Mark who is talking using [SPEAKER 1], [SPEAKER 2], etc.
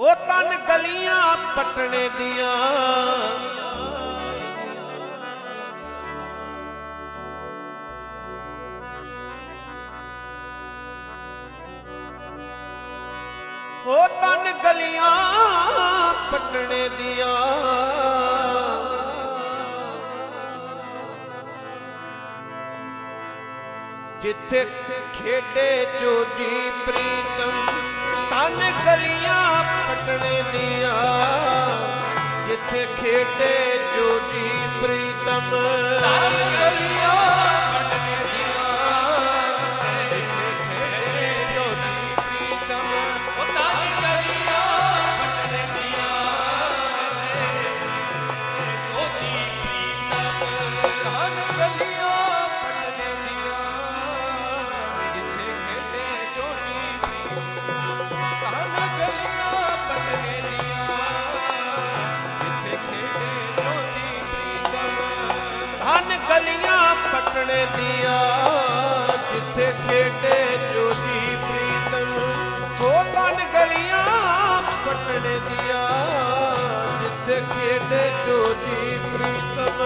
[SPEAKER 1] ਉਹ ਤਨ ਗਲੀਆਂ ਪਟਣੇ ਦੀਆਂ। ਉਹ ਤਨ ਗਲੀਆਂ ਪਟਣੇ ਦੀਆਂ। ਜਿੱਥੇ ਖੇਡੇ ਜੋਜੀ ਪ੍ਰੀਤਮ, ਤਨ ਗਲੀਆਂ ਪਟਣੇ ਦੀਆਂ ਜਿੱਥੇ ਖੇਡੇ ਜੋਤੀ ਪ੍ਰੀਤਮ। ਗਲੀਆਂ ਪਟਣੇ ਜਿੱਥੇ ਖੇਡੇ ਜੋਜੀ ਪ੍ਰੀਤਮ ਹੋ ਧਨ ਗਲੀਆਂ ਪਟਣੇ ਦੀਆਂ, ਜਿੱਥੇ ਖੇਡੇ ਜੋਜੀ ਪ੍ਰੀਤਮ